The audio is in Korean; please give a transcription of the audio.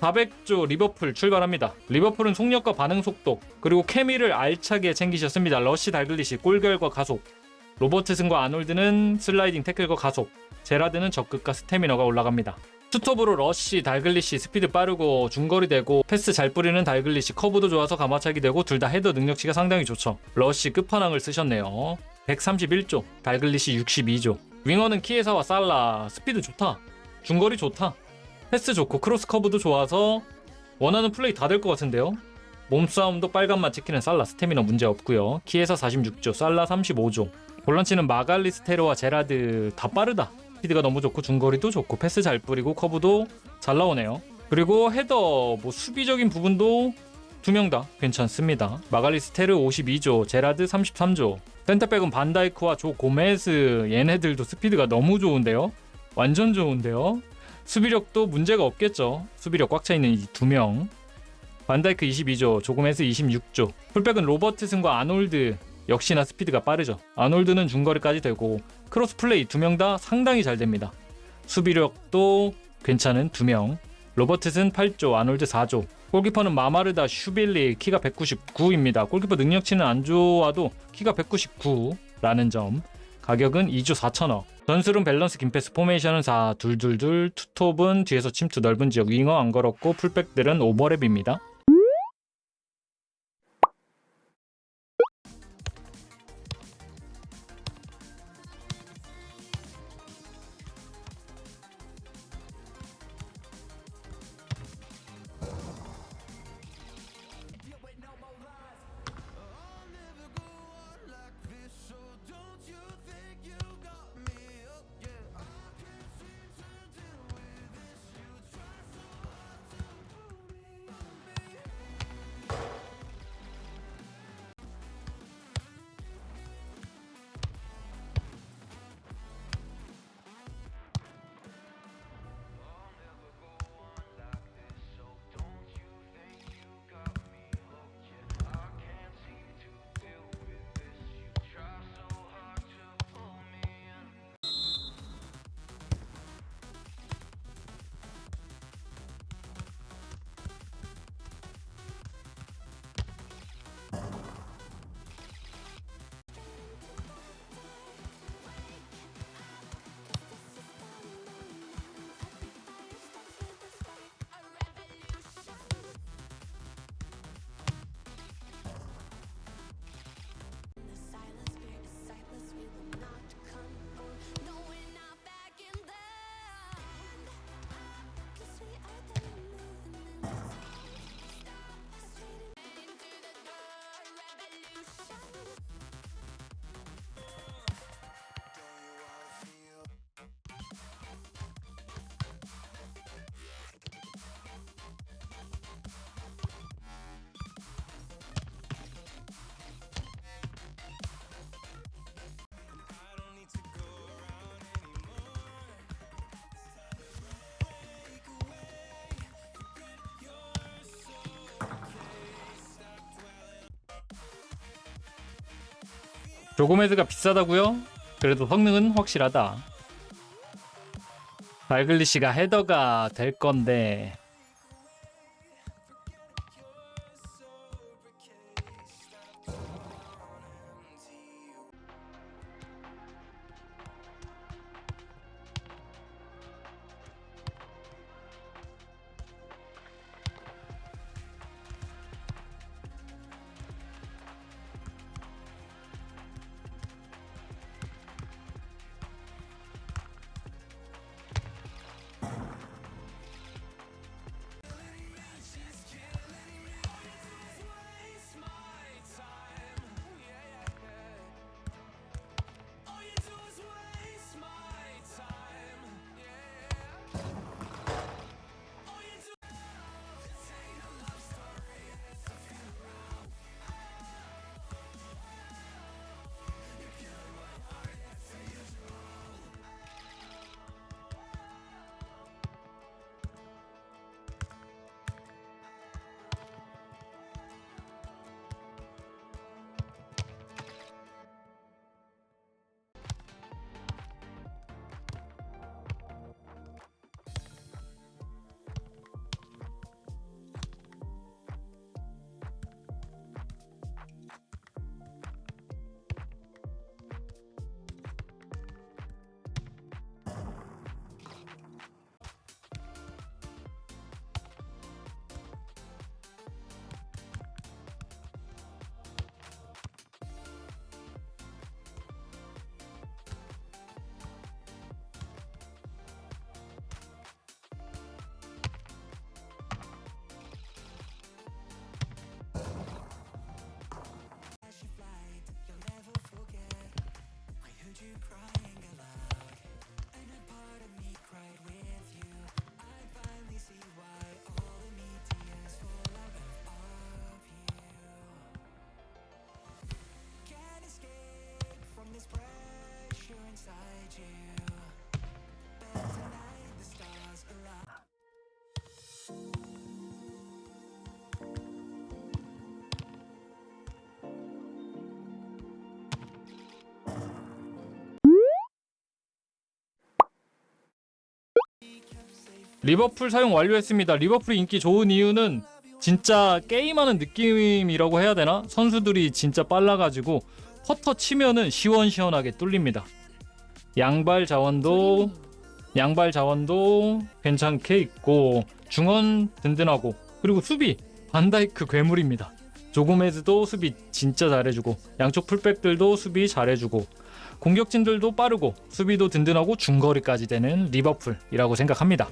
400조 리버풀 출발합니다. 리버풀은 속력과 반응 속도 그리고 케미를 알차게 챙기셨습니다. 러시 달글리시 골결과 가속 로버트슨과 아놀드는 슬라이딩 태클과 가속 제라드는 적극과 스태미너가 올라갑니다. 투톱으로 러시, 달글리시 스피드 빠르고 중거리 되고 패스 잘 뿌리는 달글리시 커브도 좋아서 가마차기 되고 둘 다 헤더 능력치가 상당히 좋죠. 러시 끝판왕을 쓰셨네요. 131조, 달글리시 62조. 윙어는 키에사와 살라 스피드 좋다. 중거리 좋다. 패스 좋고 크로스 커브도 좋아서 원하는 플레이 다 될 것 같은데요. 몸싸움도 빨간만 찍히는 살라 스태미너 문제 없고요. 키에사 46조, 살라 35조. 볼런치는 마갈리스테로와 제라드 다 빠르다. 스피드가 너무 좋고 중거리도 좋고 패스 잘 뿌리고 커브도 잘 나오네요. 그리고 헤더 뭐 수비적인 부분도 두 명 다 괜찮습니다. 마갈리스테르 52조, 제라드 33조. 센터백은 반다이크와 조 고메스 얘네들도 스피드가 너무 좋은데요. 완전 좋은데요. 수비력도 문제가 없겠죠. 수비력 꽉 차 있는 이 두 명. 반다이크 22조, 조고메스 26조. 풀백은 로버트슨과 아놀드 역시나 스피드가 빠르죠. 아놀드는 중거리까지 되고 크로스 플레이 두 명 다 상당히 잘 됩니다. 수비력도 괜찮은 두 명. 로버트슨 8조, 아놀드 4조. 골키퍼는 마마르다 슈빌리 키가 199입니다. 골키퍼 능력치는 안 좋아도 키가 199라는 점. 가격은 2조 4천억. 전술은 밸런스 김패스 포메이션은 4 둘둘둘 투톱은 뒤에서 침투 넓은 지역 윙어 안 걸었고 풀백들은 오버랩입니다. 조고메즈가 비싸다고요? 그래도 성능은 확실하다. 발글리시가 헤더가 될 건데 리버풀 사용 완료했습니다. 리버풀이 인기 좋은 이유는 진짜 게임하는 느낌이라고 해야 되나? 선수들이 진짜 빨라가지고 퍼터 치면은 시원시원하게 뚫립니다. 양발 자원도 양발 자원도 괜찮게 있고 중원 든든하고 그리고 수비 반다이크 괴물입니다. 조고메즈도 수비 진짜 잘해주고 양쪽 풀백들도 수비 잘해주고 공격진들도 빠르고 수비도 든든하고 중거리까지 되는 리버풀이라고 생각합니다.